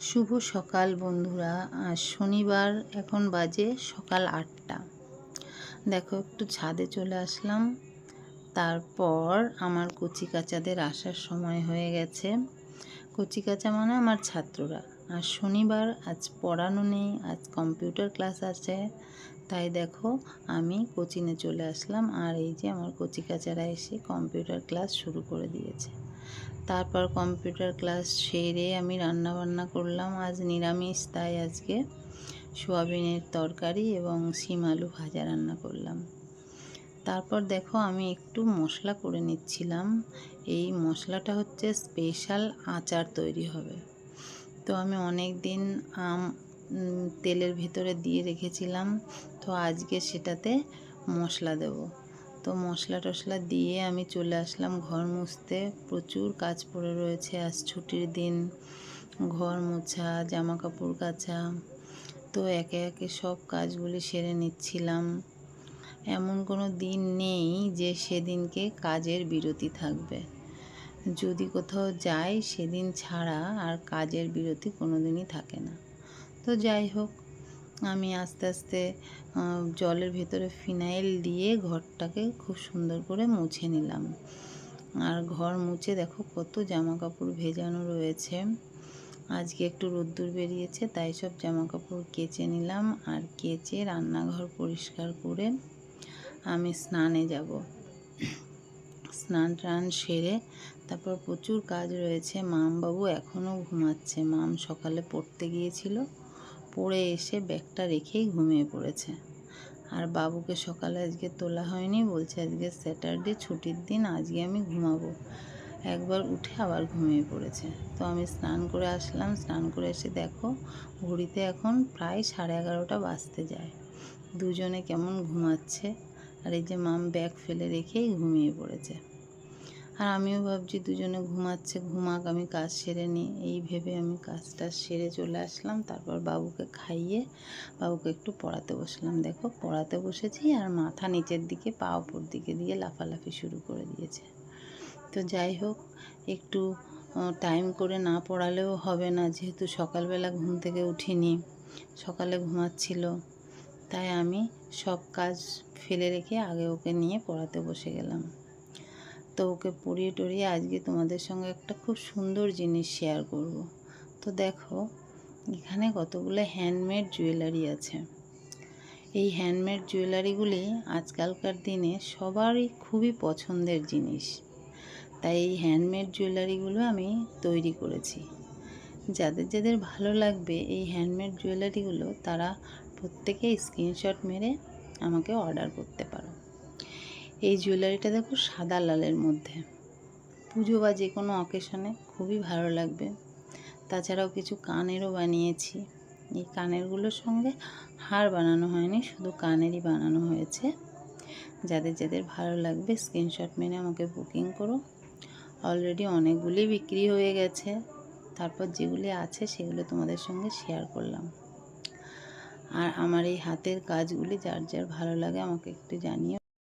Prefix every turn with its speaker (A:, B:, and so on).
A: শুভ সকাল বন্ধুরা। শনিবার, এখন বাজে সকাল আটটা। দেখো, একটু ছাদে চলে আসলাম। তারপর আমার কচি কাচাদের আসার সময় হয়ে গেছে। কচি কাচা মানে আমার ছাত্ররা। আর শনিবার, আজ পড়ানো নেই, আজ কম্পিউটার ক্লাস আছে। তাই দেখো, আমি কোচিংয়ে চলে আসলাম। আর এই যে আমার কচি কাচারা এসে কম্পিউটার ক্লাস শুরু করে দিয়েছে। তারপর কম্পিউটার ক্লাস সেরে আমি রান্না বান্না করলাম। আজ নিরামিষ, তাই আজকে সোয়াবিনের তরকারি এবং শিম আলু ভাজা রান্না করলাম। তারপর দেখো আমি একটু মশলা করে নিচ্ছিলাম। এই মশলাটা হচ্ছে স্পেশাল আচার তৈরি হবে। তো আমি অনেক দিন আম তেলের ভিতরে দিয়ে রেখেছিলাম। তো আজকে সেটাতে মশলা দেবো। তো মশলা টশলা দিয়ে আমি চলে আসলাম ঘর মুছতে। প্রচুর কাজ পড়ে রয়েছে আজ ছুটির দিন। ঘর মোছা জামা কাপড় কাচা। তো একে একে সব কাজগুলি সেরে নিচ্ছিলাম। এমন কোনো দিন নেই যে সেদিনকে কাজের বিরতি থাকবে। যদি কোথাও যাই সেদিন ছাড়া আর কাজের বিরতি কোনো দিনই থাকে না। তো যাই হোক আমি আস্তে আস্তে জলের ভেতরে ফিনাইল দিয়ে ঘরটাকে খুব সুন্দর করে মুছে নিলাম। আর ঘর মুছে দেখো কত জামা কাপড় ভেজানো রয়েছে। আজকে একটু রোদ্দুর বেরিয়েছে, তাই সব জামা কাপড় কেচে নিলাম আর কেচে রান্নাঘর পরিষ্কার করে আমি স্নানে যাব। স্নান টান সেরে তারপর প্রচুর কাজ রয়েছে। মাম বাবু এখনও ঘুমাচ্ছে। মাম সকালে পড়তে গিয়েছিল। পড়ে এসে ব্যাগটা রেখেই ঘুমিয়ে পড়েছে। আর বাবুকে সকালে আজকে তোলা হয়নি, বলছে আজকে স্যাটারডে, ছুটির দিন, আজকে আমি ঘুমাবো। একবার উঠে আবার ঘুমিয়ে পড়েছে। তো আমি স্নান করে আসলাম, স্নান করে এসে দেখো ঘড়িতে এখন প্রায় সাড়ে এগারোটা বাজতে যায়। দুজনে কেমন ঘুমাচ্ছে? আর এই যে মাম ব্যাগ ফেলে রেখেই ঘুমিয়ে পড়েছে। আর আমিও ভাবছি দুজনে ঘুমাচ্ছে, ঘুমাক, আমি কাজ সেরে নিই। এই ভেবে আমি কাজটা সেরে চলে আসলাম। তারপর বাবুকে খাইয়ে, বাবুকে একটু পড়াতে বসলাম। দেখো, পড়াতে বসেছি আর মাথা নিচের দিকে, পা ওপর দিকে দিয়ে লাফালাফি শুরু করে দিয়েছে। তো যাই হোক, একটু টাইম করে না পড়ালেও হবে না। যেহেতু সকালবেলা ঘুম থেকে উঠিনি, সকালে ঘুমাচ্ছিল। তাই আমি সব কাজ ফেলে রেখে আগে ওকে নিয়ে পড়াতে বসে গেলাম। তো ওকে পড়িয়ে টড়িয়ে আজকে তোমাদের সঙ্গে একটা খুব সুন্দর জিনিস শেয়ার করব। তো দেখো, এখানে কতগুলো হ্যান্ডমেড জুয়েলারি আছে। এই হ্যান্ডমেড জুয়েলারিগুলি আজকালকার দিনে সবারই খুবই পছন্দের জিনিস। তাই এই হ্যান্ডমেড জুয়েলারিগুলো আমি তৈরি করেছি। যাদের যাদের ভালো লাগবে এই হ্যান্ডমেড জুয়েলারিগুলো তারা প্রত্যেকে স্ক্রিনশট মেরে আমাকে অর্ডার করতে পারো। এই জুয়েলারিটা দেখো সাদা লালের মধ্যে। পুজো বা যে কোনো অকেশনে খুবই ভালো লাগবে। তাছাড়াও কিছু কানেরও বানিয়েছি। এই কানেরগুলোর সঙ্গে হার বানানো হয়নি, শুধু কানেরই বানানো হয়েছে। যাদের যাদের ভালো লাগবে স্ক্রিনশট মেনে আমাকে বুকিং করো। অলরেডি অনেকগুলি বিক্রি হয়ে গেছে। তারপর যেগুলি আছে, সেগুলো তোমাদের সঙ্গে শেয়ার করলাম। আর আমার এই হাতের কাজগুলি, যার যার ভালো লাগে, আমাকে একটু জানিও।